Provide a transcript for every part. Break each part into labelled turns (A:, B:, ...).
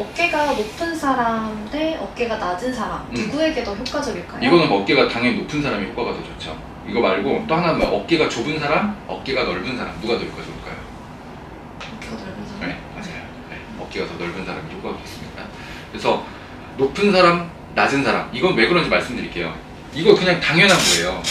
A: 어깨가 높은 사람 대 어깨가 낮은 사람
B: 음.
A: 누구에게 더 효과적일까요?
B: 이거는 뭐 어깨가 당연히 높은 사람이 효과가 더 좋죠. 이거 말고 또 하나는 뭐 어깨가 좁은 사람, 어깨가 넓은 사람 누가 더 효과 좋을까요?
A: 어깨가 넓은 사람.
B: 네, 맞아요. 네, 어깨가 더 넓은 사람이 효과가 좋습니다. 그래서 높은 사람, 낮은 사람 이건 왜 그런지 말씀드릴게요. 이거 그냥 당연한 거예요.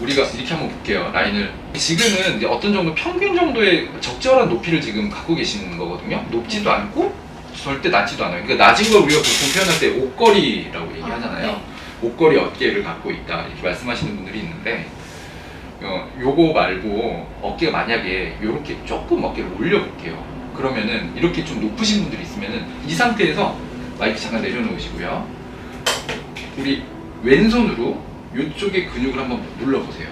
B: 우리가 이렇게 한번 볼게요. 라인을 지금은 이제 어떤 정도 평균 정도의 적절한 높이를 지금 갖고 계시는 거거든요. 높지도 않고 절대 낮지도 않아요. 그러니까 낮은 걸 우리가 보통 표현할 때 옷걸이라고 얘기하잖아요.
A: 아, 네.
B: 옷걸이 어깨를 갖고 있다 이렇게 말씀하시는 분들이 있는데 어, 요거 말고 어깨가 만약에 요렇게 조금 어깨를 올려볼게요 그러면은 이렇게 좀 높으신 분들이 있으면은 이 상태에서 마이크 잠깐 내려놓으시고요 우리 왼손으로 요쪽에 근육을 한번 눌러보세요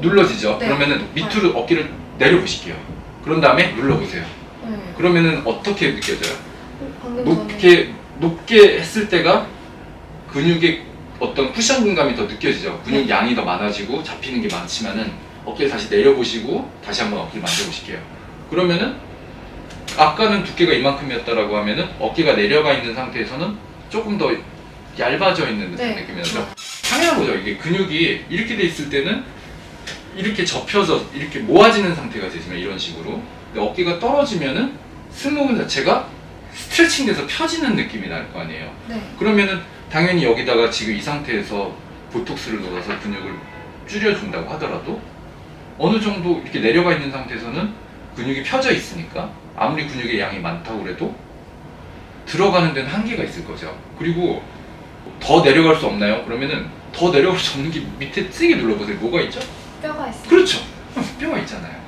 B: 눌러지죠?
A: 네.
B: 그러면은 밑으로 어깨를 내려보실게요 그런 다음에 눌러보세요
A: 네.
B: 그러면은 어떻게 느껴져요?
A: 어, 방금 전에
B: 높게 높게 했을 때가 근육의 어떤 쿠션 감이 더 느껴지죠. 근육
A: 네.
B: 양이 더 많아지고 잡히는 게 많지만은 어깨를 다시 내려보시고 다시 한번 어깨를 만져보실게요. 그러면은 아까는 두께가 이만큼이었다라고 하면은 어깨가 내려가 있는 상태에서는 조금 더 얇아져 있는 듯한
A: 네.
B: 느낌이 나죠. 당연한 거죠. 이게 근육이 이렇게 돼 있을 때는 이렇게 접혀서 이렇게 모아지는 상태가 되지만 이런 식으로 어깨가 떨어지면은 승모근 자체가 스트레칭 돼서 펴지는 느낌이 날 거 아니에요.
A: 네.
B: 그러면은 당연히 여기다가 지금 이 상태에서 보톡스를 넣어서 근육을 줄여준다고 하더라도 어느 정도 이렇게 내려가 있는 상태에서는 근육이 펴져 있으니까 아무리 근육의 양이 많다고 그래도 들어가는 데는 한계가 있을 거죠. 그리고 더 내려갈 수 없나요? 그러면은 더 내려갈 수 없는 게 밑에 세게 눌러보세요. 뭐가 있죠?
A: 뼈가 있어요.
B: 그렇죠. 뼈가 있잖아요.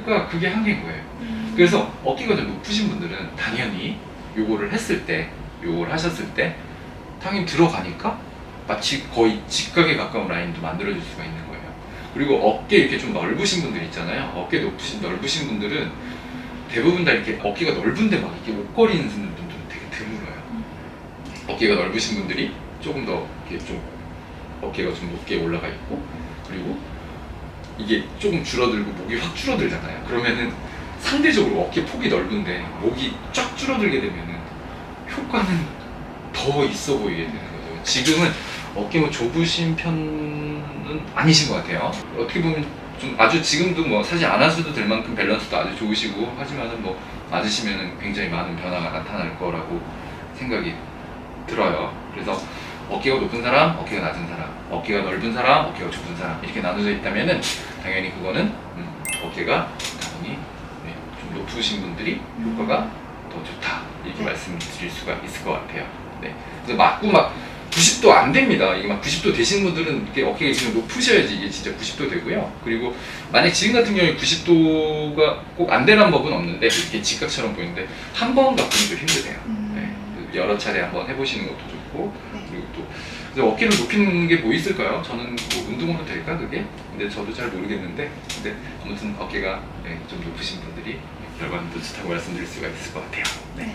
B: 그러니까 그게 한계인 거예요.
A: 음.
B: 그래서 어깨가 좀 높으신 분들은 당연히 요거를 했을 때, 요걸 하셨을 때 당연히 들어가니까 마치 거의 직각에 가까운 라인도 만들어줄 수가 있는 거예요. 그리고 어깨 이렇게 좀 넓으신 분들 있잖아요. 어깨 높으신 넓으신 분들은 대부분 다 이렇게 어깨가 넓은데 막 이렇게 옷걸이는 분들은 되게 드물어요. 어깨가 넓으신 분들이 조금 더 이렇게 좀 어깨가 좀 높게 올라가 있고 이게 조금 줄어들고 목이 확 줄어들잖아요. 그러면은 상대적으로 어깨 폭이 넓은데 목이 쫙 줄어들게 되면은 효과는 더 있어 보이게 되는 거죠. 지금은 어깨가 좁으신 편은 아니신 것 같아요. 어떻게 보면 좀 아주 지금도 뭐 사실 안 하셔도 될 만큼 밸런스도 아주 좋으시고 하지만은 뭐 맞으시면은 굉장히 많은 변화가 나타날 거라고 생각이 들어요. 그래서 어깨가 높은 사람, 어깨가 낮은 사람, 어깨가 넓은 사람, 어깨가 좁은 사람 이렇게 나눠져 있다면은 당연히 그거는 음, 어깨가 당연히 네, 좀 높으신 분들이 효과가 더 좋다 이렇게
A: 네.
B: 말씀드릴 수가 있을 것 같아요. 네. 그래서 맞고 막 90도 안 됩니다. 이게 막 90도 되신 분들은 이렇게 어깨가 지금 높으셔야지 이게 진짜 90도 되고요. 그리고 만약 지금 같은 경우에 90도가 꼭 안 되는 법은 없는데 이렇게 직각처럼 보이는데 한번 갖고는 좀 힘드세요.
A: 음.
B: 네. 여러 차례 한번 해보시는 것도
A: 네.
B: 그리고 또 그래서 어깨를 높이는 게 뭐 있을까요? 저는 뭐 운동으로 될까 그게? 근데 저도 잘 모르겠는데 근데 아무튼 어깨가 네, 좀 높으신 분들이 결과는 더 좋다고 말씀드릴 수가 있을 것 같아요.
A: 네.